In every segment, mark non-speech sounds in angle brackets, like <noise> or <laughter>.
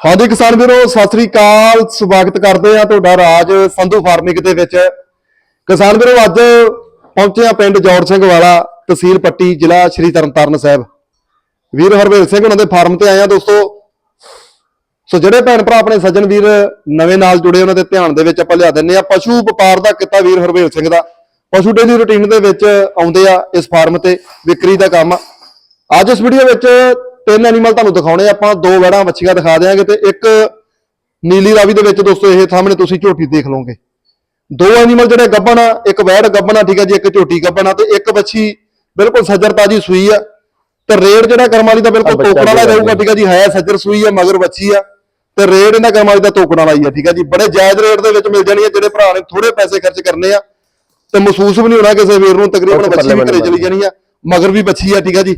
ਹਾਂਜੀ ਕਿਸਾਨ ਵੀਰੋ, ਸਤਿ ਸ੍ਰੀ ਅਕਾਲ। ਸਵਾਗਤ ਕਰਦੇ ਆ ਤੁਹਾਡਾ ਰਾਜ ਸੰਧੂ ਫਾਰਮਿੰਗ ਦੇ ਵਿੱਚ। ਕਿਸਾਨ ਵੀਰੋ, ਅੱਜ ਪਹੁੰਚੇ ਆ ਪਿੰਡ ਜੋੜ ਸਿੰਘ ਵਾਲਾ, ਤਹਿਸੀਲ ਪੱਟੀ, ਜ਼ਿਲ੍ਹਾ ਸ਼੍ਰੀ ਤਰਨਤਾਰਨ ਸਾਹਿਬ। ਵੀਰ ਹਰਵੇਲ ਸਿੰਘ ਉਹਨਾਂ ਦੇ ਫਾਰਮ ਤੇ ਆਏ ਆ ਦੋਸਤੋ। ਸੋ ਜਿਹੜੇ ਭੈਣ ਭਰਾ ਆਪਣੇ ਸੱਜਣ ਵੀਰ ਨਵੇਂ ਨਾਲ ਜੁੜੇ, ਉਹਨਾਂ ਦੇ ਧਿਆਨ ਦੇ ਵਿੱਚ ਆਪਾਂ ਲਿਆ ਦਿੰਨੇ ਆ ਪਸ਼ੂ ਵਪਾਰ ਦਾ ਕਿੱਤਾ ਵੀਰ ਹਰਵੇਲ ਸਿੰਘ ਦਾ। ਪਸ਼ੂ ਡੇਲੀ ਰੁਟੀਨ ਦੇ ਵਿੱਚ ਆਉਂਦੇ ਆ ਇਸ ਫਾਰਮ ਤੇ, ਵਿਕਰੀ ਦਾ ਕੰਮ। ਅੱਜ ਇਸ ਵੀਡੀਓ ਵਿੱਚ ਤਿੰਨ ਐਨੀਮਲ ਤੁਹਾਨੂੰ ਦਿਖਾਉਣੇ ਆਪਾਂ ਦੋ ਵੜਾਂ ਵੱਛੀਆਂ ਦਿਖਾ ਦਿਆਂਗੇ ਤੇ ਇੱਕ ਨੀਲੀ ਰਾਵੀ ਦੇ ਵਿੱਚ ਦੋਸਤੋ ਇਹ ਸਾਹਮਣੇ ਤੁਸੀਂ ਝੋਟੀ ਦੇਖ ਲਓਗੇ। ਦੋ ਐਨੀਮਲ ਜਿਹੜੇ ਗੱਭਣ ਆ ਇੱਕ ਵੈੜ ਗੱਭਣ ਆ ਠੀਕ ਆ ਜੀ ਇੱਕ ਝੋਟੀ ਗੱਭਣ ਆ ਤੇ ਇੱਕ ਵੱਛੀ ਬਿਲਕੁਲ ਸੱਜਰ ਤਾਜੀ ਸੂਈ ਆ। ਤੇ ਰੇਡ ਜਿਹੜਾ ਕਰਮ ਵਾਲੀ ਦਾ ਬਿਲਕੁਲ ਤੋਕੜਾ ਵਾਲਾ ਰਹੂਗਾ ਠੀਕ ਆ ਜੀ ਹੈ ਸੱਜਰ ਸੂਈ ਆ ਮਗਰ ਵੱਛੀ ਆ। ਤੇ ਰੇਡ ਇਹਨਾਂ ਕਰਮ ਵਾਲੀ ਦਾ ਤੋਕੜਾ ਵਾਲਾ ਹੀ ਆ ਠੀਕ ਆ ਜੀ ਬੜੇ ਜਾਇਜ਼ ਰੇਟ ਦੇ ਵਿੱਚ ਮਿਲ ਜਾਣੀ ਆ ਜਿਹੜੇ ਭਰਾ ਨੇ ਥੋੜੇ ਪੈਸੇ ਖਰਚ ਕਰਨੇ ਆ। ਤੇ ਮਹਿਸੂਸ ਵੀ ਨਹੀਂ ਹੋਣਾ ਕਿਸੇ ਵੀਰ ਨੂੰ ਤਕਰੀਬਨ ਬੱਚੀ ਵੀ ਘਰੇ ਚਲੀ ਜਾਣੀ ਆ ਮਗਰ ਵੀ ਬੱਚੀ ਆ ਠੀਕ ਆ ਜੀ।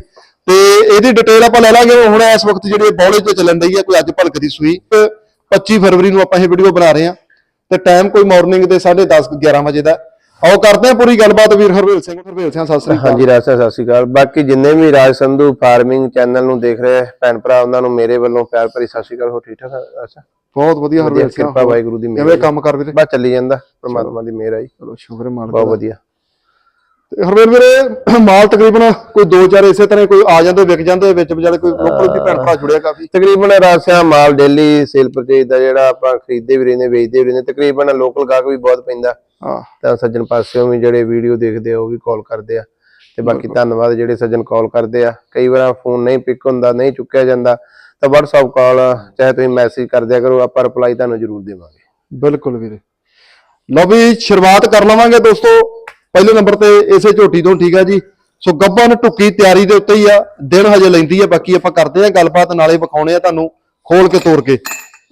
ਤੇ ਇਹਦੀ ਡਿਟੇਲ ਆਪਾਂ ਲੈ ਲਾਂਗੇ। ਹੁਣ ਇਸ ਵਕਤ ਜਿਹੜੀ ਬੌਲੇ ਤੇ ਚੱਲਣ ਰਹੀ ਆ ਕੋਈ ਅੱਜ ਭਲਕ ਦੀ ਸੂਈ। ਤੇ 25 ਫਰਵਰੀ ਨੂੰ ਆਪਾਂ ਇਹ ਵੀਡੀਓ ਬਣਾ ਰਹੇ ਆ ਤੇ ਟਾਈਮ ਕੋਈ ਮਾਰਨਿੰਗ ਦੇ 10:30 11 ਵਜੇ ਦਾ। ਆਓ ਕਰਦੇ ਆ ਪੂਰੀ ਗੱਲਬਾਤ। ਵੀਰ ਹਰਵੇਲ ਸਿੰਘ ਹਰਵੇਲ ਸਿੰਘ ਸਤਿ ਸ੍ਰੀ ਅਕਾਲ। ਹਾਂਜੀ ਰਾਜ ਸਾਹਿਬ ਸਤਿ ਸ਼੍ਰੀ ਅਕਾਲ। ਬਾਕੀ ਜਿੰਨੇ ਵੀ ਰਾਜ ਸੰਧੂ ਫਾਰਮਿੰਗ ਚੈਨਲ ਨੂੰ ਦੇਖ ਰਹੇ ਭੈਣ ਭਰਾ ਉਹਨਾਂ ਨੂੰ ਮੇਰੇ ਵੱਲੋਂ ਪਿਆਰ ਭਰੀ ਸਤਿ ਸ਼੍ਰੀ ਅਕਾਲ। ਹੋ ਠੀਕ ਠਾਕ ਅੱਛਾ ਬਹੁਤ ਵਧੀਆ ਹਰਵੇਲ ਸਿੰਘ। ਕਿਰਪਾ ਵਾਹਿਗੁਰੂ ਦੀ ਮਿਹਰ ਕਿਵੇਂ ਕੰਮ ਕਰ ਵੀਰੇ? ਬਸ ਚੱਲੀ ਜਾਂਦਾ ਪ੍ਰਮਾਤਮਾ ਦੀ ਮਿਹਰ ਆਈ ਚਲੋ ਸ਼ੁਕਰ ਹੈ ਮਾਲਕ ਬਹੁਤ ਵਧੀਆ। ਤੇ ਹਰਵੇਲ ਵੀਰੇ ਮਾਲ ਤਕਰੀਬਨ ਕੋਈ ਦੋ ਚਾਰ ਇਸੇ ਤਰ੍ਹਾਂ ਕੋਈ ਆ ਜਾਂਦੇ ਵਿਕ ਜਾਂਦੇ ਵਿੱਚ ਵਿਚਾਲੇ ਕੋਈ ਲੋਕਲ ਵੀ ਭੈਣ ਭਰਾ ਜੁੜਿਆ ਕਾਫੀ। ਤਕਰੀਬਨ ਸਾਹਿਬ ਮਾਲ ਡੇਲੀ ਸੇਲ ਪਰਚੇਜ ਦਾ ਜਿਹੜਾ ਆਪਾਂ ਖਰੀਦਦੇ ਵੀ ਰਹਿੰਦੇ ਵੇਚਦੇ ਵੀ ਰਹਿੰਦੇ ਤਕਰੀਬਨ ਲੋਕਲ ਗਾਹਕ ਵੀ ਬਹੁਤ ਪੈਂਦਾ। ਹਾਂ। ਤਾਂ ਸੱਜਣ ਪਾਸਿਓਂ ਵੀ ਜਿਹੜੇ ਵੀਡੀਓ ਦੇਖਦੇ ਆ ਉਹ ਵੀ ਕਾਲ ਕਰਦੇ ਆ। ਤੇ ਬਾਕੀ ਧੰਨਵਾਦ ਜਿਹੜੇ ਸੱਜਣ ਕਾਲ ਕਰਦੇ ਆ। ਕਈ ਵਾਰ ਫੋਨ ਨਹੀਂ ਪਿਕ ਹੁੰਦਾ ਨਹੀਂ ਚੁੱਕਿਆ ਜਾਂਦਾ। ਤਾਂ WhatsApp ਕਾਲ ਚਾਹੇ ਤੁਸੀਂ ਮੈਸੇਜ ਕਰ ਦਿਆ ਕਰੋ ਆਪਾਂ ਰਿਪਲਾਈ ਤੁਹਾਨੂੰ ਜ਼ਰੂਰ ਦੇਵਾਂਗੇ। ਬਿਲਕੁਲ ਵੀਰੇ। ਲਓ ਵੀ ਸ਼ੁਰੂਆਤ ਕਰ ਲਵਾਂਗੇ ਦੋਸਤੋ। ਪਹਿਲੇ ਨੰਬਰ ਤੇ ਇਸੇ ਝੋਟੀ ਤੋਂ ਠੀਕ ਆ ਜੀ। ਸੋ ਗੱਬਨ ਟੁੱਕੀ ਤਿਆਰੀ ਦੇ ਉੱਤੇ ਹੀ ਆ ਦਿਨ ਹਜੇ ਲੈਂਦੀ ਆ ਬਾਕੀ ਆਪਾਂ ਕਰਦੇ ਆ ਗੱਲਬਾਤ ਨਾਲੇ ਵਿਖਾਉਣੇ ਆ ਤੁਹਾਨੂੰ ਖੋਲ ਕੇ ਤੋੜ ਕੇ।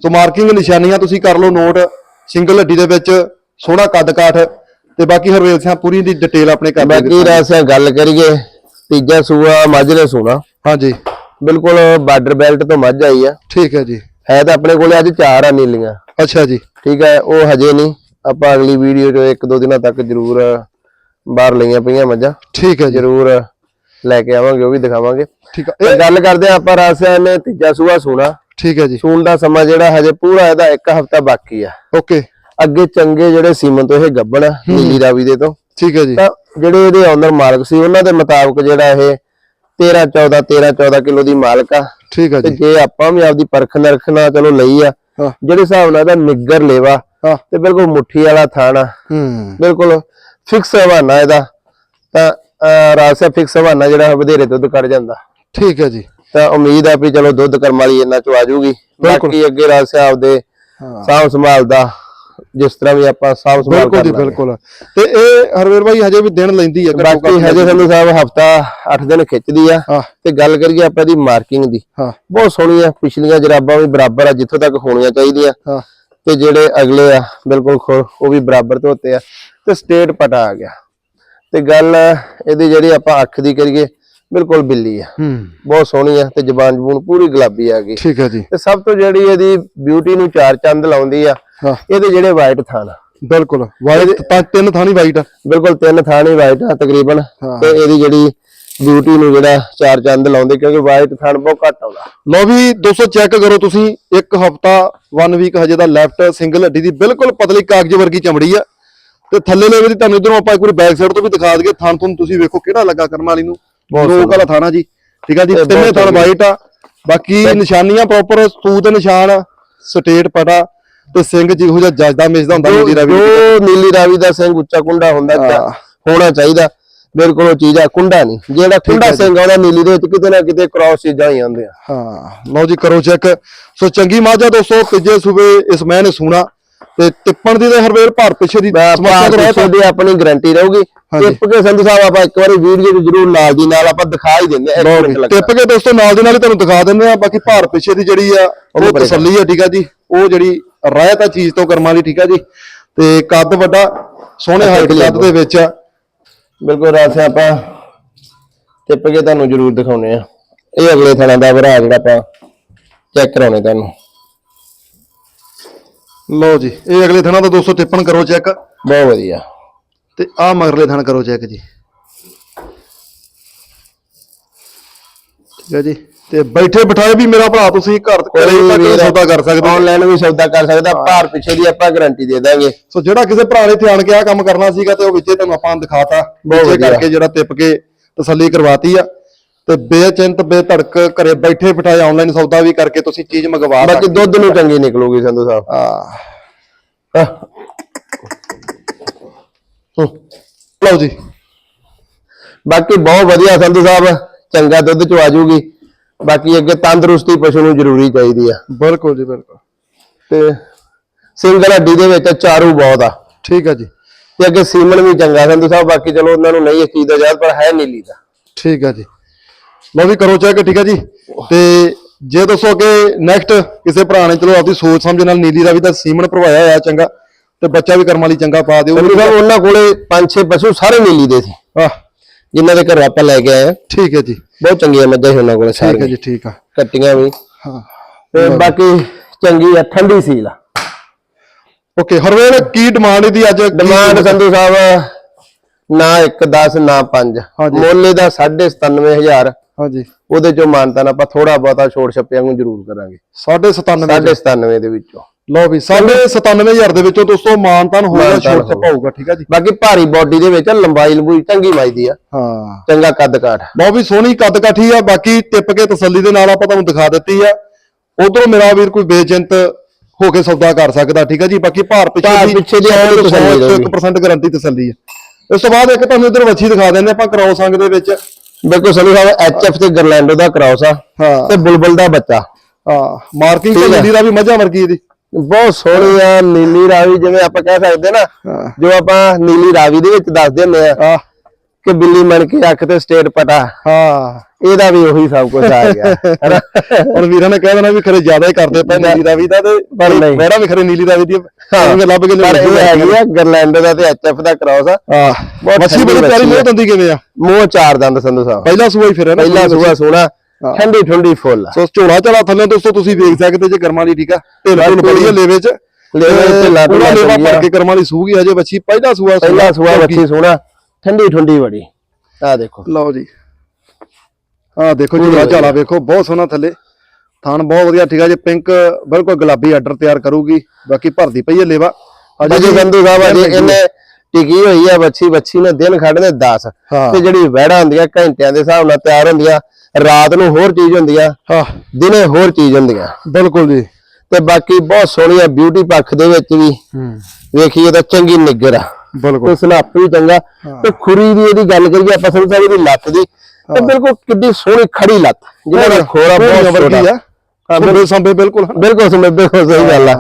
ਸੋ ਮਾਰਕਿੰਗ ਨਿਸ਼ਾਨੀਆਂ ਤੁਸੀਂ ਕਰ ਲਓ ਨੋਟ ਸਿੰਗਲ ਹੱਡੀ ਦੇ ਵਿੱਚ ਸੋਹਣਾ ਕੱਦ ਕਾਠ ਤੇ ਬਾਕੀ ਹਰਵੇਲ ਸਿੰਘ ਪੂਰੀ ਦੀ ਡਿਟੇਲ ਆਪਣੇ ਕਰ ਬਾਕੀ ਰਾਸਿਆ ਗੱਲ ਕਰੀਏ ਤੀਜਾ ਸੂਆ ਮੱਝ ਨੇ ਸੂਣਾ ਹਾਂਜੀ। ਬਿਲਕੁਲ ਬਾਰਡਰ ਬੈਲਟ ਤੋਂ ਮੱਝ ਆਈ ਆ। ਠੀਕ ਹੈ ਜੀ। ਹੈ ਤਾਂ ਆਪਣੇ ਕੋਲੇ ਅੱਜ ਚਾਰ ਆ ਨੀਲੀਆਂ। ਅੱਛਾ ਜੀ। ਠੀਕ ਹੈ ਉਹ ਹਜੇ ਨਹੀਂ। ਆਪਾਂ ਅਗਲੀ ਵੀਡੀਓ 'ਚ ਇੱਕ ਦੋ ਦਿਨਾਂ ਤੱਕ ਜ਼ਰੂਰ ਬਾਹਰ ਲਈਆਂ ਪਈਆਂ ਮੱਝਾਂ। ਠੀਕ ਹੈ ਜ਼ਰੂਰ ਲੈ ਕੇ ਆਵਾਂਗੇ ਉਹ ਵੀ ਦਿਖਾਵਾਂਗੇ। ਠੀਕ ਤੇ ਗੱਲ ਕਰਦੇ ਆ ਆਪਾਂ ਰਾਸਿਆ ਨੇ ਤੀਜਾ ਸੂਆ ਸੂਣਾ। ਠੀਕ ਹੈ ਜੀ। ਸੂਣ ਦਾ ਸਮਾਂ ਜਿਹੜਾ ਹਜੇ ਪੂਰਾ ਇਹਦਾ ਇੱਕ ਹਫ਼ਤਾ ਬਾਕੀ ਆ। ਓਕੇ। ਅੱਗੇ ਚੰਗੇ ਜਿਹੜੇ ਸੀਮਨ ਤੋਂ ਇਹ ਗੱਬਣ ਨੀਲੀ ਰਾਵੀ ਦੇ ਤੋਂ। ਠੀਕ ਹੈ ਜੀ। ਤਾਂ ਜਿਹੜੇ ਇਹਦੇ ਓਨਰ ਮਾਲਕ ਸੀ ਉਹਨਾਂ ਦੇ ਮੁਤਾਬਕ ਜਿਹੜਾ ਇਹ 13 14 13 14 ਕਿਲੋ ਦੀ ਮਾਲਕ ਆ। ਠੀਕ ਹੈ ਤੇ ਜੀ। ਜੇ ਆਪਾਂ ਵੀ ਆਪਦੀ ਪਰਖ ਨਰਖ ਨਾਲ ਚਲੋ ਲਈ ਆ ਹਾਂ। ਜਿਹੜੇ ਹਿਸਾਬ ਨਾਲ ਇਹਦਾ ਨਿੱਗਰ ਲੇਵਾ ਹਾਂ। ਤੇ ਬਿਲਕੁਲ ਮੁੱਠੀ ਵਾਲਾ ਥਾਣਾ ਹੂੰ। ਬਿਲਕੁਲ ਫਿਕਸ ਹਵਾਨਾ ਇਹਦਾ ਤਾਂ ਰਾਸਿਆ ਫਿਕਸ ਹਵਾਨਾ ਜਿਹੜਾ ਵਧੇਰੇ ਦੁੱਧ ਕੱਢ ਜਾਂਦਾ। ਠੀਕ ਹੈ ਜੀ। ਤਾਂ ਉਮੀਦ ਆ ਵੀ ਚਲੋ ਦੁੱਧ ਕਰਮ ਵਾਲੀ ਇਹਨਾਂ ਚੋਂ ਆ ਜਾਊਗੀ। ਬਾਕੀ ਅੱਗੇ ਰਾਸਿਆ ਆਪਦੇ ਸਾਂਭ ਸੰਭਾਲ ਦਾ ਜਿਸ ਤਰ੍ਹਾਂ ਵੀ ਆਪਾਂ ਸਾਂਭ ਸੰਭਾਲ ਬਿਲਕੁਲ ਜੀ। ਬਿਲਕੁਲ। ਤੇ ਇਹ ਹਰਵੀਰ ਭਾਈ ਹਜੇ ਵੀ ਦਿਨ ਲੈਂਦੀ ਹੈ ਬਾਕੀ। ਹਜੇ ਸਾਨੂੰ ਸਾਹਿਬ ਹਫਤਾ 8 ਦਿਨ ਖਿੱਚਦੀ ਆ। ਤੇ ਗੱਲ ਕਰੀਏ ਆਪਾਂ ਦੀ ਮਾਰਕਿੰਗ ਦੀ। ਬਹੁਤ ਸੋਹਣੀ ਆ ਪਿਛਲੀਆਂ ਜਰਾਬਾਂ ਵੀ ਬਰਾਬਰ ਆ ਜਿੱਥੋਂ ਤੱਕ ਹੋਣੀਆਂ ਚਾਹੀਦੀਆਂ। ਹਾਂ। ਤੇ ਜਿਹੜੇ ਅਗਲੇ ਆ ਬਿਲਕੁਲ ਉਹ ਵੀ ਬਰਾਬਰ ਧੋਤੇ ਆ ਤੇ ਸਟੇਟ ਪਟਾ ਆ ਗਿਆ। ਤੇ ਗੱਲ ਇਹਦੀ ਜਿਹੜੀ ਆਪਾਂ ਅੱਖ ਦੀ ਕਰੀਏ ਬਿਲਕੁਲ ਬਿੱਲੀ ਆ। ਬਹੁਤ ਸੋਹਣੀ ਆ ਤੇ ਜ਼ਬਾਨ ਜਬੂਨ ਪੂਰੀ ਗੁਲਾਬੀ ਆ ਗਈ। ਠੀਕ ਹੈ ਜੀ। ਤੇ ਸਭ ਤੋਂ ਜਿਹੜੀ ਇਹਦੀ ਬਿਊਟੀ ਨੂੰ ਚਾਰ ਚੰਦ ਲਾਉਂਦੀ ਆ ਇਹਦੇ ਜਿਹੜੇ ਵਾਈਟ ਥਾਨ ਆ। ਬਿਲਕੁਲ। ਵਾਈਟ ਤਿੰਨ ਥਾਣੀ ਵਾਈਟ ਆ। ਬਿਲਕੁਲ ਤਿੰਨ ਥਾਣ ਵਾਈਟ ਆ ਤਕਰੀਬਨ। ਤੇ ਇਹਦੀ ਜਿਹੜੀ ਬਿਊਟੀ ਨੂੰ ਜਿਹੜਾ ਚਾਰ ਚੰਦ ਲਾਉਂਦੇ ਕਿਉਂਕਿ ਵਾਈਟ ਥਾਣ ਬਹੁਤ ਘੱਟ ਆਉਂਦਾ। ਲਓ ਵੀ ਦੋਸਤੋ ਚੈੱਕ ਕਰੋ ਤੁਸੀਂ ਇੱਕ ਹਫਤਾ 1 ਵੀਕ ਹਜੇ ਦਾ ਲੈਫਟ ਸਿੰਗਲ ਹੱਡੀ ਦੀ ਬਿਲਕੁਲ ਪਤਲੀ ਕਾਗਜ਼ ਵਰਗੀ ਚਮੜੀ ਆ। ਤੇ ਥੱਲੇ ਲੈਵੇ ਦੀ ਤੁਹਾਨੂੰ ਇਧਰੋਂ ਆਪਾਂ ਇੱਕ ਵਾਰੀ ਬੈਕ ਸਾਈਡ ਤੋਂ ਵੀ ਦਿਖਾ ਦਈਏ ਥਣ ਤੁਹਾਨੂੰ ਤੁਸੀਂ ਵੇਖੋ ਕਿਹੜਾ ਲੱਗਾ ਕਰਮ ਵਾਲੀ ਨੂੰ। ਲੋਕ ਵਾਲਾ ਥਾਣਾ ਜੀ। ਠੀਕ ਆ ਜੀ ਤਿੰਨੇ ਥਣ। ਵਾਈਟ ਆ। ਬਾਕੀ ਨਿਸ਼ਾਨੀਆਂ ਪ੍ਰੋਪਰ ਸੂਤ ਨਿਸ਼ਾਨ ਸਟੇਟ ਪਟਾ ਤੇ ਸਿੰਘ ਜਿਹੋ ਜਿਹਾ ਜੱਜਦਾ ਮਿਸਦਾ ਹੁੰਦਾ ਨੀਲੀ ਰਾਵੀ ਨੀਲੀ ਰਾਵੀ ਦਾ ਸਿੰਘ ਉੱਚਾ ਕੁੰਡਾ ਹੁੰਦਾ ਹੋਣਾ ਚਾਹੀਦਾ। ਬਿਲਕੁਲ ਉਹ ਚੀਜ਼ ਆ ਕੁੰਡਾ ਨਹੀਂ। ਜਿਹੜਾ ਕੁੰਡਾ। ਸਿੰਘ ਆਉਂਦਾ ਨੀਲੀ ਦੇ ਵਿੱਚ ਕਿਤੇ ਨਾ ਕਿਤੇ ਕ੍ਰਾਸ ਚੀਜ਼ਾਂ ਹੀ ਆਉਂਦੇ ਆ ਹਾਂ ਲਓ ਜੀ ਕਰੋ ਚੈੱਕ ਸੋ ਚੰਗੀ ਮਾਝਾ ਦੋਸਤੋ ਤੀਜੇ ਸੂਬੇ ਇਸ ਮੈਂ ਨੇ ਸੂਣਾ। ਤੇ ਟਿੱਪਣ ਦੀ ਤੇ ਹਰਵੇਰ ਭਾਰ ਪਿੱਛੇ ਦੀ ਸਮੱਸਿਆ ਆਪਣੀ ਗਾਰੰਟੀ ਰਹੂਗੀ। ਟਿਪ ਕੇ ਸੰਧੂ ਸਾਹਿਬ ਆਪਾਂ ਇੱਕ ਵਾਰੀ ਵੀਡੀਓ ਚ ਜ਼ਰੂਰ ਨਾਲ ਦੀ ਨਾਲ ਆਪਾਂ ਦਿਖਾ ਹੀ ਦਿੰਦੇ ਆ ਇੱਕ ਮਿੰਟ ਲੱਗਾ ਟਿੱਪ ਕੇ ਦੋਸਤੋ ਨਾਲ ਦੀ ਨਾਲ ਹੀ ਤੁਹਾਨੂੰ ਦਿਖਾ ਦਿੰਦੇ ਆ ਬਾਕੀ ਭਾਰ ਪਿੱਛੇ ਦੀ ਜਿਹੜੀ ਆ ਉਹ ਤਸੱਲੀ ਆ ਠੀਕ ਆ ਜੀ। ਉਹ ਜਿਹੜੀ ਰਹਿਤ ਆ ਚੀਜ਼ ਤੋਂ ਕਰਮਾਂ ਦੀ ਠੀਕ ਆ ਜੀ। ਤੇ ਕੱਦ ਵੱਡਾ ਸੋਹਣੇ ਹਾਈਟ ਕੱਦ ਦੇ ਵਿੱਚ ਆ। ਬਿਲਕੁਲ ਰਾਸੇ ਆਪਾਂ ਟਿਪ ਕੇ ਤੁਹਾਨੂੰ ਜ਼ਰੂਰ ਦਿਖਾਉਨੇ ਆ ਇਹ ਅਗਲੇ ਥਾਣਾ ਦਾ ਭਰਾ ਜਿਹੜਾ ਆਪਾਂ ਚੈੱਕ ਕਰਾਉਣੇ ਤੁਹਾਨੂੰ। ਲਓ ਜੀ ਇਹ ਅਗਲੇ ਥਣਾ ਦਾ ਦੋਸਤੋ ਟਿੱਪਣ ਕਰੋ ਚੈੱਕ ਬਹੁਤ ਵਧੀਆ। ਤੇ ਆਹ ਮਗਰਲੇ ਥਣ ਕਰੋ ਚੈੱਕ ਜੀ। ਠੀਕ ਹੈ ਜੀ। ਤੇ ਬੈਠੇ ਬਿਠਾਏ ਵੀ ਮੇਰਾ ਭਰਾ ਤੁਸੀਂ ਘਰ ਘਰੇ ਤੱਕ ਸੌਦਾ ਕਰ ਸਕਦੇ? ਹੋ ਆਨਲਾਈਨ ਵੀ ਸੌਦਾ ਕਰ ਸਕਦਾ ਭਾਰ ਪਿੱਛੇ ਦੀ ਆਪਾਂ ਗਾਰੰਟੀ ਦੇ ਦਾਂਗੇ। ਸੋ ਜਿਹੜਾ ਕਿਸੇ ਭਰਾ ਨੇ ਧਿਆਨ ਕੇ ਆ ਕੰਮ ਕਰਨਾ ਸੀਗਾ ਤੇ ਉਹ ਵਿੱਚੇ ਤੁਹਾਨੂੰ ਆਪਾਂ ਦਿਖਾਤਾ। ਵਿੱਚੇ। ਕਰਕੇ ਜਿਹੜਾ ਟਿਪ ਕੇ ਤਸੱਲੀ ਕਰਵਾਤੀ ਆ। ਤੇ ਬੇਚਿੰਤ ਬੇਧੜਕ ਘਰੇ ਬੈਠੇ ਬਿਠਾਏ ਆਨਲਾਈਨ ਸੌਦਾ ਵੀ ਕਰਕੇ ਤੁਸੀਂ ਚੀਜ਼ ਮੰਗਵਾ ਬਾਕੀ ਦੁੱਧ ਨੂੰ ਚੰਗੀ ਨਿਕਲੂਗੀ ਸੰਧੂ ਸਾਹਿਬ। ਆ ਆਹ, ਲਓ ਜੀ। ਬਾਕੀ ਬਹੁਤ ਵਧੀਆ ਸੰਧੂ ਸਾਹਿਬ। ਚੰਗਾ ਦੁੱਧ ਚ ਆਜੂਗੀ ਬਾਕੀ ਅੱਗੇ ਤੰਦਰੁਸਤੀ ਪਸ਼ੂ ਨੂੰ ਜ਼ਰੂਰੀ ਚਾਹੀਦੀ ਆ। ਬਿਲਕੁਲ ਜੀ ਬਿਲਕੁਲ। ਤੇ ਸਿੰਗਲ ਹੱਡੀ ਦੇ ਵਿੱਚ ਚਾਰੂ ਬਹੁਤ ਆ। ਠੀਕ ਆ ਜੀ। ਤੇ ਅੱਗੇ ਸੀਮਨ ਵੀ ਚੰਗਾ ਸੰਧੂ ਸਾਹਿਬ ਬਾਕੀ ਚਲੋ ਉਹਨਾਂ ਨੂੰ ਨਹੀਂ ਇਸ ਚੀਜ਼ ਦਾ ਯਾਦ ਪਰ ਹੈ ਨੀਲੀ ਦਾ। ਠੀਕ ਆ ਜੀ। ਲਓ ਵੀ ਕਰੋ ਚੈੱਕ ਠੀਕ ਆ ਜੀ। ਤੇ ਜੇ ਦੱਸੋ ਕਿ ਨੈਕਸਟ ਕਿਸੇ ਭਰਾ ਨੇ ਚਲੋ ਆਪਦੀ ਸੋਚ ਸਮਝ ਨਾਲ ਨੀਲੀ ਦਾ ਵੀ ਤਾਂ ਸੀਮਨ ਭਰਵਾਇਆ ਹੋਇਆ ਚੰਗਾ ਤੇ ਬੱਚਾ ਵੀ ਕਰਮਾਂ ਲਈ ਚੰਗਾ ਪਾ ਦਿਓ। ਸੰਧੂ ਸਾਹਿਬ ਉਹਨਾਂ ਕੋਲੇ ਪੰਜ ਛੇ ਪਸ਼ੂ ਸਾਰੇ ਨੀਲੀ ਦੇ ਸੀ। ਆਹ। ਜਿਨ੍ਹਾਂ ਦੇ ਘਰੋਂ ਆਪਾਂ ਲੈ ਕੇ ਆਏ ਆ। ਠੀਕ ਹੈ ਜੀ। ਬਹੁਤ ਚੰਗੀਆਂ ਮੱਝਾਂ ਸੀ ਉਹਨਾਂ ਕੋਲੇ ਠੀਕ ਹੈ ਸਾਰੀਆਂ। ਜੀ ਠੀਕ ਆ। ਕੱਟੀਆਂ ਵੀ। ਹਾਂ। ਤੇ ਬਾਕੀ ਚੰਗੀ ਆ ਠੰਡੀ ਸੀਲ ਆ। ਓਕੇ ਹਰਵੇਲ ਕੀ ਡਿਮਾਂਡ ਇਹਦੀ ਅੱਜ ਕੀ- ਡਿਮਾਂਡ ਸੰਧੂ ਸਾਹਿਬ ਨਾ 1 10 ਨਾ 5 ਹਾਂਜੀ। ਮੁੱਲ ਇਹਦਾ 97500 ਹਾਂਜੀ। ਉਹਦੇ ਚੋਂ ਮਾਨਤਾ ਆਪਾਂ ਥੋੜਾ ਬਹੁਤਾ ਛੋੜ ਛੱਪਿਆਂ ਨੂੰ ਜ਼ਰੂਰ ਕਰਾਂਗੇ। 97 975 ਦੇ ਵਿੱਚੋਂ। ਲਓ ਵੀ 97000 ਦੇ ਵਿੱਚੋਂ ਦੋਸਤੋ ਮਾਨਤਾਨ ਮਾਨਤਾਨ ਛੋਟ ਛਪਾਊਗਾ ਠੀਕ ਆ ਜੀ? ਬਾਕੀ ਭਾਰੀ ਬਾਡੀ ਦੇ ਵਿੱਚ ਲੰਬਾਈ ਲੰਬੂਈ ਚੰਗੀ ਮਾਈਦੀ ਆ। ਹਾਂ। ਚੰਗਾ ਕੱਦ ਕਾਠ। ਬਹੁਤ ਵੀ ਸੋਹਣੀ ਕੱਦ ਕਾਠੀ ਆ ਬਾਕੀ ਟਿਪ ਕੇ ਤਸੱਲੀ ਦੇ ਨਾਲ ਆਪਾਂ ਤੁਹਾਨੂੰ ਦਿਖਾ ਦਿੱਤੀ ਆ। ਉਧਰੋਂ ਮੇਰਾ ਵੀਰ ਕੋਈ ਬੇਚਿੰਤ ਹੋ ਕੇ ਸੌਦਾ ਕਰ ਸਕਦਾ ਠੀਕ ਆ ਜੀ? ਬਾਕੀ ਭਾਰ ਪਿੱਛੇ ਭਾਰ ਪਿੱਛੇ ਦੀ ਆਪਣੀ ਤਸੱਲੀ ਰਹੂਗੀ। 1% ਗਾਰੰਟੀ ਤਸੱਲੀ ਆ। ਇਸ ਤੋਂ ਬਾਅਦ ਇੱਕ ਤੁਹਾਨੂੰ ਇਧਰ ਵੱਛੀ ਦਿਖਾ ਦਿੰਦੇ ਆਪਾਂ ਕ੍ਰੋਸ ਅੰਗ ਦੇ ਵਿੱਚ। ਬਿਲਕੁਲ ਸੰਧੂ ਸਾਹਿਬ ਐਚਐਫ ਤੇ ਗਰਲੈਂਡੋ ਦਾ ਕ੍ਰਾਸ ਆ ਹਾਂ। ਤੇ ਬੁਲਬੁਲ ਦਾ ਬੱਚਾ। ਹਾਂ ਮਾਰਕਿੰਗ ਤੇ। ਨੀਲੀ ਦਾ ਵੀ ਮੱਝਾਂ ਵਰਗੀ ਇਹਦੀ ਬਹੁਤ ਸੋਹਣੀ ਆ ਨੀਲੀ ਰਾਵੀ ਜਿਵੇਂ ਆਪਾਂ ਕਹਿ ਸਕਦੇ ਨਾ ਜੋ ਆਪਾਂ ਨੀਲੀ ਰਾਵੀ ਦੇ ਵਿੱਚ ਦੱਸਦੇ ਹੁੰਦੇ ਆ ਕਿ ਬਿੱਲੀ ਮਣ ਕੇ ਅੱਖ ਤੇ ਸਟੇਟ ਪਟਾ ਹਾਂ ਇਹਦਾ ਵੀ ਉਹੀ ਸਭ ਕੁਝ ਆ ਗਿਆ? ਔਰ <laughs> ਵੀਰਾਂ ਨੇ ਕਹਿ ਦੇਣਾ ਵੀ ਖਰੇ ਜ਼ਿਆਦਾ ਹੀ ਕਰਦੇ ਪਏ ਨੀਲੀ ਦਾ ਵੀ ਦਾ ਤੇ ਪਰ ਨਹੀਂ। ਮੇਰਾ ਵੀ ਖਰੇ ਨੀਲੀ ਦਾ ਵੀ ਦੀ ਹਾਂ। ਹਾਂ ਲੱਭ ਕੇ ਪਰ ਇਹ ਹੈਗੀ ਆ ਗਰਲੈਂਡੋ ਦਾ ਤੇ ਐਚਐਫ ਦਾ ਕ੍ਰਾਸ ਆ ਹਾਂ ਬਹੁਤ ਮੱਛੀ ਬੜੀ ਪਿਆਰੀ ਮੋਹ। ਦੰਦੀ ਕਿਵੇਂ ਆ ਮੂੰਹ ਚਾਰ ਦੰਦ ਸੰਧੂ ਸਾਹਿਬ ਪਹਿਲਾ ਸੂਆ ਹੀ ਫਿਰ ਹੈ ਨਾ ਪਹਿਲਾ ਸੂਆ ਸੋਹਣਾ। ਠੰਡੀ ਠੰਡੀ ਫੁੱਲ। ਆ ਸੋ ਝੋਲਾ ਝਾਲਾ ਥੱਲੇ ਦੋਸਤੋ ਤੁਸੀਂ ਵੇਖ ਸਕਦੇ ਜੇ ਕਰਮਾਂ ਦੀ ਠੀਕ ਆ? ਢਿੱਲ ਢੁੱਲ ਬੜੀ ਆ ਲੇਵੇ ਚ। ਲੇਵੇ ਢਿੱਲਾਂ ਪੂਰਾ ਢੁੱਲਾਂ ਲੇਵਾ। ਭਰ ਕੇ ਕਰਮਾਂ ਦੀ ਸੂਗੀ ਹਜੇ ਬੱਚੀ ਪਹਿਲਾ ਸੂਆ ਪਹਿਲਾ ਸੂਆ। ਬੱਚੀ ਸੋਹਣਾ ਠੰਡੀ ਠੰਡੀ ਬੜੀ। ਆ ਦੇਖੋ। ਲਓ ਜੀ। ਆਹ ਦੇਖੋ ਝੋਲਾ ਝਾਲਾ ਵੇਖੋ ਬਹੁਤ ਸੋਹਣਾ ਥੱਲੇ। ਥਾਨ ਬਹੁਤ ਵਧੀਆ ਠੀਕ ਆ ਜੇ ਪਿੰਕ ਬਿਲਕੁਲ ਗੁਲਾਬੀ ਆਰਡਰ ਤਿਆਰ ਕਰੂਗੀ। ਬਾਕੀ ਭਰਦੀ ਪਈ ਹੈ ਲੇਵਾ। ਅਜੇ ਸੰਧੂ ਸਾਹਿਬ ਅਜੇ ਇਹਨੇ ਟਿਕੀ ਹੋਈ ਆ ਬੱਚੀ ਬੱਚੀ ਨੇ ਦਿਨ ਖੜਨੇ 10 ਹਾਂ। ਤੇ ਜਿਹੜੀ ਵਹਿੜਾ ਹੁੰਦੀਆਂ ਘੰਟਿਆਂ ਦੇ ਹਿਸਾਬ ਨਾਲ ਤਿਆਰ ਹੁੰਦੀਆਂ ਰਾਤ ਨੂੰ ਹੋਰ ਚੀਜ਼ ਹੁੰਦੀਆਂ ਹਾਂ। ਦਿਨੇ ਹੋਰ ਚੀਜ਼ ਹੁੰਦੀਆਂ। ਬਿਲਕੁਲ ਜੀ। ਤੇ ਬਾਕੀ ਬਹੁਤ ਸੋਹਣੀ ਆ ਬਿਊਟੀ ਪੱਖ ਦੇ ਵਿੱਚ ਵੀ ਹੂੰ। ਵੇਖੀਏ ਤਾਂ ਚੰਗੀ ਨਿੱਗਰ ਆ। ਬਿਲਕੁਲ। ਤੇ ਸਨੱਪ ਵੀ ਚੰਗਾ। ਤੇ ਖੁਰੀ ਦੀ ਇਹਦੀ ਗੱਲ ਕਰੀਏ ਆਪਾਂ ਸਾਹਿਬ ਦੀ ਲੱਤ ਦੀ ਤੇ ਬਿਲਕੁਲ ਕਿੱਡੀ ਸੋਹਣੀ ਖੜੀ ਲੱਤ। ਜਿਹਦਾ ਦਾ ਖੋਰਾ ਬਹੁਤ ਛੋਟਾ ਆ। ਸੰਭੇ ਸੰਭੇ ਬਿਲਕੁਲ। ਬਿਲਕੁਲ ਬਿਲਕੁਲ ਸਹੀ ਗੱਲ ਆ।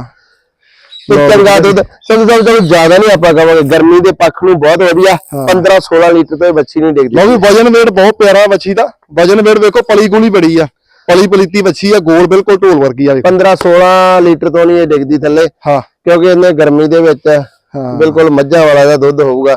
ਤੇ ਚੰਗਾ ਦੁੱਧ। ਸੰਧੂ ਸਾਹਿਬ ਚਲੋ ਜ਼ਿਆਦਾ ਨਹੀਂ ਆਪਾਂ ਕਹਾਂਗੇ ਗਰਮੀ ਦੇ ਪੱਖ ਨੂੰ ਬਹੁਤ ਵਧੀਆ। 15 16 ਲੀਟਰ ਤੋਂ ਬੱਚੀ ਨਹੀਂ ਡਿੱਗਦੀ। ਲਓ ਵੀ ਵਜਨ ਵੇਟ ਬਹੁਤ ਪਿਆਰਾ ਵੱਛੀ ਦਾ। ਵਜਨ ਵੇਟ ਵੇਖੋ ਪਲੀ ਗੁਣੀ ਬੜੀ ਆ। ਪਲੀ ਪਲੀਤੀ ਵੱਛੀ ਆ ਗੋਲ ਬਿਲਕੁਲ ਢੋਲ ਵਰਗੀ ਆ ਵੇਖੋ। 15 16 ਲੀਟਰ ਤੋਂ ਨਹੀਂ ਇਹ ਡਿੱਗਦੀ ਥੱਲੇ। ਹਾਂ। ਕਿਉਂਕਿ ਇਹਨੇ ਗਰਮੀ ਦੇ ਵਿੱਚ ਬਿਲਕੁਲ ਮੱਝਾਂ ਵਾਲਾ ਦਾ ਦੁੱਧ ਹੋਊਗਾ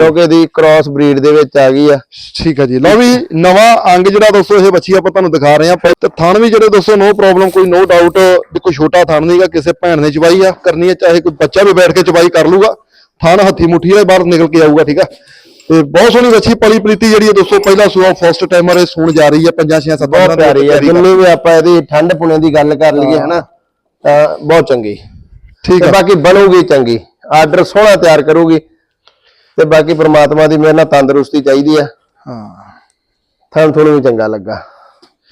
ਕਿਉਂਕਿ ਇਹਦੀ ਕ੍ਰਾਸ ਬਰੀਡ ਦੇ ਵਿੱਚ ਆ ਗਈ ਆ। ਠੀਕ ਹੈ ਜੀ। ਲਓ ਵੀ ਨਵਾਂ ਅੰਗ ਜਿਹੜਾ ਦੋਸਤੋ ਇਹ ਬੱਚੀ ਆਪਾਂ ਤੁਹਾਨੂੰ ਦਿਖਾ ਰਹੇ ਆ ਤੇ ਥਣ ਵੀ ਜਿਹੜੇ ਦੋਸਤੋ ਨੋ ਪ੍ਰੋਬਲਮ ਕੋਈ ਨੋ ਡਾਊਟ ਕੋਈ ਛੋਟਾ ਥਣ ਨਹੀਂਗਾ ਕਿਸੇ ਭੈਣ ਨੇ ਚਵਾਈ ਆ ਕਰਨੀ ਹੈ ਚਾਹੇ ਕੋਈ ਬੱਚਾ ਵੀ ਬੈਠ ਕੇ ਚਵਾਈ ਕਰ ਲੂਗਾ ਥਣ ਹੱਥੀ ਮੁੱਠੀ ਦੇ ਬਾਹਰ ਨਿਕਲ ਕੇ ਆਊਗਾ ਠੀਕ ਆ? ਤੇ ਬਹੁਤ ਸੋਹਣੀ ਬੱਚੀ ਪਲੀ ਪ੍ਰੀਤੀ ਜਿਹੜੀ ਹੈ ਦੋਸਤੋ ਪਹਿਲਾ ਸੂਆ ਫਸਟ ਟਾਈਮਰ ਇਹ ਸੁਣ ਜਾ ਰਹੀ ਹੈ ਪੰਜਾਂ ਛੇ ਸੱਤਾਂ ਬਹੁਤ ਦਿਨਾਂ ਦੇ ਆ। ਕਰ- ਜਿੰਨੀ ਵੀ ਆਪਾਂ ਇਹਦੀ ਠੰਡ ਪੁਣੇ ਦੀ ਗੱਲ ਕਰ ਲਈਏ ਹਨਾ ਤਾਂ ਬਹੁਤ ਚੰਗੀ। ਠੀਕ ਆ। ਬਾਕੀ ਬਣੂਗੀ ਚੰਗੀ। ਆਰਡਰ ਸੋਹਣਾ ਤਿਆਰ ਕਰੂਗੀ ਤੇ ਬਾਕੀ ਪ੍ਰਮਾਤਮਾ ਦੀ ਮਿਹਰ ਨਾਲ ਤੰਦਰੁਸਤੀ ਚਾਹੀਦੀ ਆ। ਹਾਂ। ਥਾਂ ਤੁਹਾਨੂੰ ਵੀ ਚੰਗਾ ਲੱਗਾ।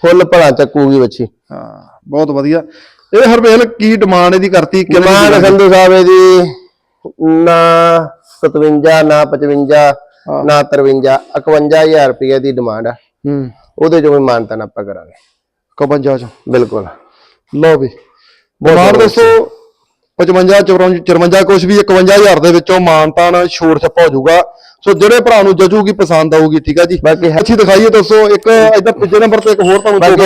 ਫੁੱਲ ਭਲਾ ਚੱਕੂਗੀ ਬੱਚੀ। ਹਾਂ ਬਹੁਤ ਵਧੀਆ। ਇਹ ਹਰਵੇਲ ਕੀ ਡਿਮਾਂਡ ਇਹਦੀ ਕਰਤੀ? ਕਿੰਨੇ? ਸੰਧੂ ਸਾਹਿਬ ਇਹਦੀ ਨਾ 57 ਨਾ 55 ਨਾ 53 51000 ਰੁਪਏ ਦੀ ਡਿਮਾਂਡ ਆ। ਹੂੰ। ਉਹਦੇ ਚੋਂ ਵੀ ਮਾਨਤਨ ਆਪਾਂ ਕਰਾਂਗੇ। 51 ਚ। ਬਿਲਕੁਲ। ਲਓ ਵੀ। ਡਿਮਾਂਡ ਦੱਸੋ 55 54 54 ਕੁਛ ਵੀ 51000 ਦੇ ਵਿੱਚੋਂ ਮਾਨਤਾਨ ਛੋੜ ਛੱਪਾ ਹੋ ਜਾਊਗਾ। ਸੋ ਜਿਹੜੇ ਭਰਾ ਨੂੰ ਜਜੂਗੀ ਪਸੰਦ ਆਊਗੀ ਠੀਕ ਆ ਜੀ? ਬਾਕੀ ਅੱਛੀ ਦਿਖਾਈਏ ਦੱਸੋ ਇੱਕ ਇਧਰ ਤੀਜੇ ਨੰਬਰ ਤੇ ਇੱਕ ਹੋਰ ਤੁਹਾਨੂੰ ਬਾਕੀ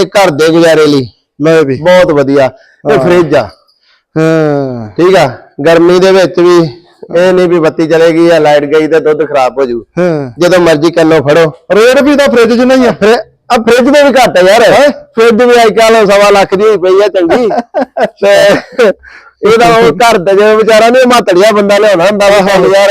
ਇਹ ਘਰ ਦੇ ਗੁਜ਼ਾਰੇ ਲਈ। ਲੈ ਵੀ। ਬਹੁਤ ਵਧੀਆ। ਇਹ ਫ੍ਰਿਜ ਆ। ਹਾਂ। ਠੀਕ ਆ? ਗਰਮੀ ਦੇ ਵਿੱਚ ਵੀ ਇਹ ਨਹੀਂ ਵੀ ਬੱਤੀ ਚਲੇਗੀ ਜਾਂ ਲਾਈਟ ਗਈ ਤੇ ਦੁੱਧ ਖਰਾਬ ਹੋ ਜੂ। ਹਾਂ। ਜਦੋਂ ਮਰਜ਼ੀ ਕੰਨੋਂ ਫੜੋ। ਰੇਟ ਵੀ ਤਾਂ ਫ੍ਰਿਜ 'ਚ ਨਹੀਂ ਆ। ਫਿਰ ਆ ਫ੍ਰਿਜ ਦੇ ਵੀ ਘੱਟ ਆ ਯਾਰ। ਫ੍ਰਿਜ ਵੀ ਅੱਜ ਕੱਲ ਸਵਾ ਲੱਖ ਦੀ ਹੋਈ ਪਈ ਆ ਚੰਗੀ। <laughs> ਤੇ ਇਹਦਾ ਉਹ ਘਰ ਦਾ ਜਿਵੇਂ ਵਿਚਾਰਾ ਨਹੀਂ ਮਾਤੜਿਆ ਬੰਦਾ ਲਿਆਉਣਾ ਹੁੰਦਾ ਵਾ ਯਾਰ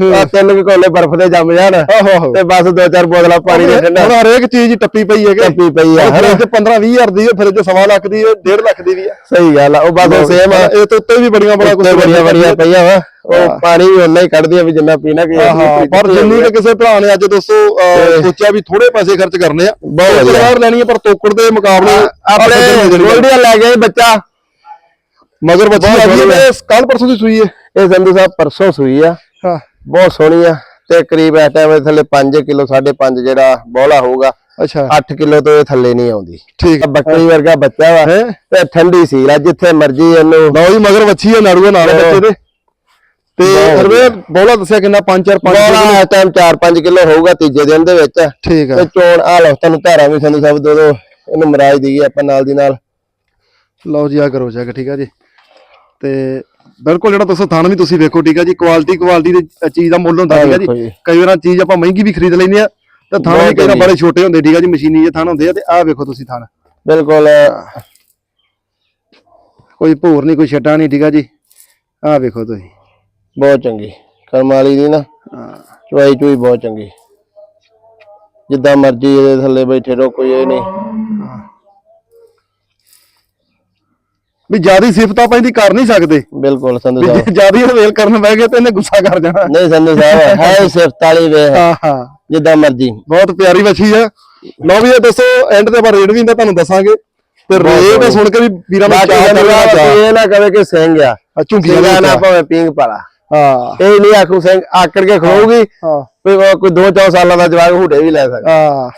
ਆ ਤਿੰਨ ਕੁ ਕੋਲੇ ਬਰਫ਼ ਦੇ ਜੰਮ ਜਾਣ ਆਹੋ ਤੇ ਬਸ ਦੋ ਚਾਰ ਬੋਤਲਾਂ ਪਾਣੀ ਦੇ ਠੰਡਾ। ਹੁਣ ਹਰੇਕ ਚੀਜ਼ ਟੱਪੀ ਪਈ ਹੈਗੇ। ਟੱਪੀ ਪਈ ਆ ਫਰਿੱਜ 15 20 ਹਜ਼ਾਰ ਦੀ ਹੈ ਫਰਿੱਜ ਸਵਾ ਲੱਖ ਦੀ ਹੈ 1.5 ਲੱਖ ਦੀ ਵੀ ਹੈ ਸਹੀ ਗੱਲ ਆ ਉਹ ਬਸ ਸੇਮ ਆ। ਇਹ ਤੋਂ ਉੱਤੇ ਵੀ ਬੜੀਆਂ ਬੜਾ ਕੁਝ ਬੜੀਆਂ ਬੜੀਆਂ ਪਈਆਂ ਵਾ। ਉਹ ਪਾਣੀ ਵੀ ਉਨਾ ਹੀ ਕੱਢਦੀਆਂ ਵੀ ਜਿੰਨਾ ਪੀਣਾ ਕਿ ਹਾਂ ਪਰ ਜਿੰਨੀ ਕਿ ਕਿਸੇ ਭਰਾ ਨੇ ਅੱਜ ਦੋਸਤੋ ਸੋਚਿਆ ਵੀ ਥੋੜੇ ਪੈਸੇ ਖਰਚ ਕਰਨੇ ਆ। ਬਹੁਤ ਵਧੀਆ। ਲੈਣੀ ਹੈ ਪਰ ਤੋਕੜ ਦੇ ਮੁਕਾਬਲੇ ਆਪਣੇ ਗੋਲਡੀਆਂ ਲੈ ਗਏ ਬੱਚਾ। ਮਗਰ ਬੱਚੀ ਆ ਗਈ ਕੱਲ ਪਰਸੋਂ ਦੀ ਸੂਈ ਹੈ ਇਹ ਸੰਧੂ ਸਾਹਿਬ ਪਰਸੋਂ ਸੂਈ ਆ। ਹਾਂ। ਬਹੁਤ ਸੋਹਣੀ ਆ ਤੇ ਕਰੀਬ ਇਸ ਟਾਈਮ ਥੱਲੇ 5 ਕਿਲੋ 5.5 ਜਿਹੜਾ ਬੋਲਾ ਹੋਊਗਾ ਅੱਛਾ। 8 ਕਿਲੋ ਤੋਂ ਇਹ ਥੱਲੇ ਨਹੀਂ ਆਉਂਦੀ। ਠੀਕ। ਹੈ ਬੱਕਰੀ ਵਰਗਾ ਬੱਚਾ ਵਾ? ਤੇ ਠੰਡੀ ਸੀ ਲਾ ਜਿੱਥੇ ਮਰਜ਼ੀ ਇਹਨੂੰ ਲਓ ਜੀ ਮਗਰ ਬੱਚੀ ਹੈ ਨਾੜੂਆ ਨਾਲ ਬੱਚੇ ਦੇ। ਤੇ ਹਰਵੇ ਬੋਲਾ ਦੱਸਿਆ ਕਿੰਨਾ 5 4 5 ਬੋਲਾ ਇਸ ਟਾਈਮ 4-5 ਕਿਲੋ ਹੋਊਗਾ ਤੀਜੇ ਦਿਨ ਦੇ ਵਿੱਚ। ਠੀਕ ਤੇ ਹੈ ਚੋਣ ਆ ਲਓ ਤੁਹਾਨੂੰ ਧਾਰਾਂ ਵੀ ਸੰਧੂ ਸਾਹਿਬ ਦੋ ਦੋ ਇਹਨੂੰ ਮਰਾਜ ਦਈਏ ਆਪਾਂ ਨਾਲ ਦੀ ਨਾਲ। ਲਓ ਜੀ ਆ ਕਰੋ ਚੈੱਕ ਠੀਕ ਹੈ ਜੀ। ਤੇ ਬਿਲਕੁਲ ਜਿਹੜਾ ਤੁਸੀਂ ਥਣ ਵੀ ਤੁਸੀਂ ਵੇਖੋ ਠੀਕ ਹੈ ਜੀ ਕੁਆਲਿਟੀ ਕੁਆਲਿਟੀ ਦੀ ਚੀਜ਼ ਦਾ ਮੁੱਲ ਹੁੰਦਾ ਠੀਕ ਵੇਖੋ ਜੀ। ਜੀ। ਕਈ ਵਾਰਾਂ ਚੀਜ਼ ਆਪਾਂ ਮਹਿੰਗੀ ਵੀ ਖਰੀਦ ਲੈਂਦੇ ਆ ਤੇ ਥਣ ਵੀ ਕਈ ਵਾਰ। ਬੜੇ ਛੋਟੇ ਹੁੰਦੇ ਠੀਕ ਹੈ ਜੀ ਮਸ਼ੀਨੀ ਜਿਹੇ ਥਣ ਹੁੰਦੇ ਆ ਤੇ ਆਹ ਵੇਖੋ ਤੁਸੀਂ ਥਣ। ਬਿਲਕੁਲ। ਕੋਈ ਭੋਰ ਨਹੀਂ ਕੋਈ ਛੱਟਾ ਨਹੀਂ ਠੀਕ ਹੈ ਜੀ। ਆਹ ਵੇਖੋ ਤੁਸੀਂ। ਬਹੁਤ ਚੰਗੀ ਕਰਮ ਵਾਲੀ ਦੀ ਨਾ ਚੁਆਈ ਚੁਈ ਬਹੁਤ ਚੰਗੀ। ਜਿੱਦਾਂ ਮਰਜ਼ੀ ਇਹਦੇ ਥੱਲੇ ਬੈਠੇ ਰਹੋ ਕੋਈ ਇਹ ਨਹੀਂ। ਵੀ ਜਿਆਦੀ ਸਿਫਤ ਆਪਾਂ ਇਹਦੀ ਕਰ ਨਹੀਂ ਸਕਦੇ। ਬਿਲਕੁਲ ਸੰਧੂ ਸਾਹਿਬ ਜੇ ਜਿਆਦੀ ਹਵੇਲ ਕਰਨ ਬਹਿ ਗਏ ਤੇ ਇਹਨੇ ਗੁੱਸਾ ਕਰ ਜਾਣਾ। ਨਹੀਂ ਸੰਧੂ ਸਾਹਿਬ ਹੈ <laughs> ਸਿਫਤ ਵਾਲੀ ਵੇ। ਹਾਂ ਹਾਂ। ਜਿੱਦਾਂ ਮਰਜ਼ੀ। ਬਹੁਤ ਪਿਆਰੀ ਵੱਛੀ ਆ। ਲਓ ਵੀ ਇਹ ਦੱਸੋ ਐਂਡ ਤੇ ਆਪਾਂ ਰੇਟ ਵੀ ਇਹਦਾ ਤੁਹਾਨੂੰ ਦੱਸਾਂਗੇ। ਤੇ ਰੇਟ ਸੁਣ ਕੇ ਵੀ ਵੀਰਾਂ ਨੂੰ ਚਾਹ ਚਾਹ ਇਹ ਨਾ ਕਵੇ ਕਿ ਸਿੰਘ ਆ। ਝੁੰਗੀਆਂ ਨਾ ਭਾਵੇਂ ਪਿੰਗ ਪਾਲਾ। ਹਾਂ। ਇਹ ਨਹੀਂ ਆਖੂ ਸਿੰਘ ਆਕੜ ਕੇ ਉਹ ਕੋਈ 2-4 ਸਾਲਾਂ ਦਾ ਜਵਾਕ ਹੁੜੇ ਵੀ ਲੈ ਸਕਦਾ। ਹਾਂ।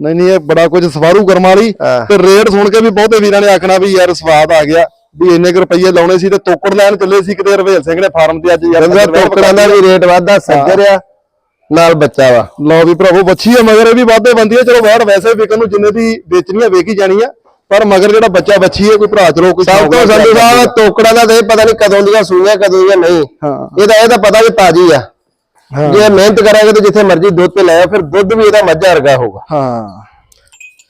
ਨਹੀਂ ਨਹੀਂ ਇਹ ਬੜਾ ਕੁਝ ਸਵਾਰੂ ਕਰਮ ਵਾਲੀ। ਤੇ ਰੇਟ ਸੁਣ ਕੇ ਵੀ ਬਹੁਤੇ ਵੀਰਾਂ ਨੇ ਆਖਣਾ ਵੀ ਯਾਰ ਸਵਾਦ ਆ ਗਿਆ ਵੀ ਇੰਨੇ ਕੁ ਰੁਪਈਏ ਲਾਉਣੇ ਸੀ ਤੇ ਤੋਕੜ ਲੈਣ ਚੱਲੇ ਸੀ ਕਿਤੇ ਰਵੇਲ ਸਿੰਘ ਨੇ ਫਾਰਮ ਤੇ ਅੱਜ ਯਾਰ ਟੋਕਰਾਂ ਦਾ ਵੀ ਰੇਟ ਵਾਧਾ ਸੱਜਰ ਆ ਨਾਲ ਬੱਚਾ ਵਾ। ਲਓ ਵੀ ਭਰਾਵੋ ਬੱਚੀ ਆ ਮਗਰ ਇਹ ਵੀ ਵਾਧੇ ਬੰਦੀ ਆ। ਚਲੋ ਬਾਹਰ ਵੈਸੇ ਵਿਕਣ ਨੂੰ ਜਿੰਨੇ ਦੀ ਵੇਚਣੀ ਆ ਵੇਖੀ ਜਾਣੀ ਆ। ਪਰ ਮਗਰ ਜਿਹੜਾ ਬੱਚਾ ਬੱਚੀ ਹੈ ਕੋਈ ਭਰਾ ਚਲੋ ਕੋਈ ਸਭ ਤੋਂ ਸੰਧੂ ਸਾਹਿਬ ਟੋਕੜਾ ਦਾ ਤੇ ਪਤਾ ਨਹੀਂ ਕਦੋਂ ਦੀਆਂ ਸੂਈਆਂ ਕਦੋਂ ਦੀਆਂ ਨਹੀਂ। ਇਹਦਾ ਇਹ ਤਾਂ ਪਤਾ ਵੀ ਤਾਜੀ ਆ। ਜੇ ਮਿਹਨਤ ਕਰਾਂਗੇ ਤੇ ਜਿੱਥੇ ਮਰਜ਼ੀ ਦੁੱਧ ਤੇ ਲਾਇਆ ਫਿਰ ਦੁੱਧ ਵੀ ਇਹਦਾ ਮੱਝਾ ਵਰਗਾ ਹੋਊਗਾ। ਹਾਂ।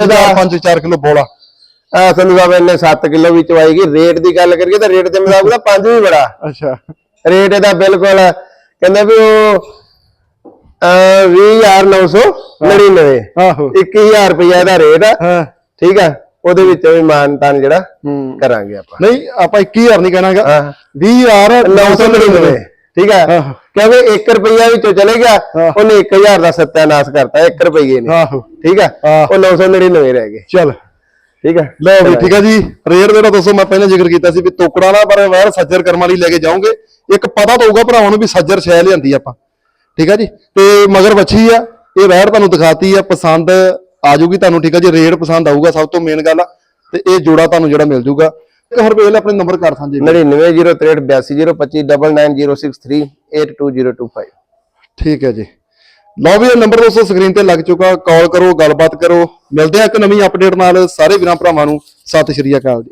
ਇਹਦਾ 5-4 ਕਿਲੋ ਬੋਲਾ। ਆ ਸੰਧੂ ਸਾਹਿਬ ਇਹਨੇ 7 ਕਿਲੋ ਵੀ ਚਵਾਏਗੀ ਰੇਟ ਦੀ ਗੱਲ ਕਰੀਏ ਤਾਂ ਰੇਟ ਦੇ ਮੁਤਾਬਕ ਤਾਂ 5 ਵੀ ਬੜਾ। ਅੱਛਾ। ਰੇਟ ਇਹਦਾ ਬਿਲਕੁਲ ਕਹਿੰਦੇ ਵੀ ਉਹ ਅਹ 20999 ਆਹੋ। 21000 ਰੁਪਇਆ ਇਹਦਾ ਰੇਟ ਆ। ਹਾਂ। ਠੀਕ ਆ? ਉਹਦੇ ਵਿੱਚ ਵੀ ਮਾਨਤਾਨ ਜਿਹੜਾ ਕਰਾਂਗੇ ਆਪਾਂ। ਨਹੀਂ ਆਪਾਂ 21000 ਨਹੀਂ ਕਹਿਣਾਗਾ। ਹਾਂ। 20999 999 ਠੀਕ ਆਹੋ। ਕਿਉਂਕਿ 1 ਰੁਪਈਆ ਵਿੱਚੋਂ ਚਲੇ ਗਿਆ ਹਾਂ। ਉਹਨੇ 1000 ਦਾ ਸੱਤਿਆਨਾਸ਼ ਕਰਤਾ 1 ਰੁਪਈਏ ਨੇ ਆਹੋ। ਠੀਕ ਹਾਂ। ਉਹ 999 ਰਹਿ ਗਏ। ਚੱਲ। ਠੀਕ ਆ ਲਓ ਵੀ ਠੀਕ ਹੈ ਜੀ। ਰੇਟ ਜਿਹੜਾ ਦੱਸੋ ਮੈਂ ਪਹਿਲਾਂ ਜ਼ਿਕਰ ਕੀਤਾ ਸੀ ਵੀ ਤੋਕੜਾ ਨਾ ਪਰ ਵਾਰ ਸੱਜਰ ਕਰਮਾਂ ਲਈ ਲੈ ਕੇ ਜਾਓਗੇ ਇੱਕ ਪਤਾ ਤਾਂ ਹੋਊਗਾ ਭਰਾਵਾਂ ਨੂੰ ਵੀ ਸੱਜਰ ਸ਼ੈ ਲਿਆਂਦੀ ਆਪਾਂ। ਠੀਕ ਹੈ ਜੀ? ਤੇ ਮਗਰ ਵੱਛੀ ਆ ਇਹ ਵੈਰ ਤੁਹਾਨੂੰ ਦਿਖਾਤੀ ਆ ਪਸੰਦ ਆ ਜਾਊਗੀ ਤੁਹਾਨੂੰ ਠੀਕ ਹੈ ਜੀ? ਰੇਟ ਪਸੰਦ ਆਊਗਾ ਸਭ ਤੋਂ ਮੇਨ ਗੱਲ ਆ। ਤੇ ਇਹ ਜੋੜਾ ਤੁਹਾਨੂੰ ਜਿਹੜਾ ਮਿਲ ਇੱਕ ਹਰਵੇਲ ਆਪਣੇ ਨੰਬਰ ਕਰ ਸਾਂਝੇ 9903829063822025 ਠੀਕ ਹੈ ਜੀ। ਲਓ ਵੀ ਇਹ ਨੰਬਰ ਦੋਸਤੋ ਸਕਰੀਨ ਤੇ ਲੱਗ ਚੁੱਕਾ ਕਾਲ ਕਰੋ ਗੱਲਬਾਤ ਕਰੋ। ਮਿਲਦੇ ਆ ਇੱਕ ਨਵੀਂ ਅਪਡੇਟ ਨਾਲ ਸਾਰੇ ਵੀਰਾਂ ਭਰਾਵਾਂ ਨੂੰ। ਸਤਿ ਸ਼੍ਰੀ ਅਕਾਲ ਜੀ।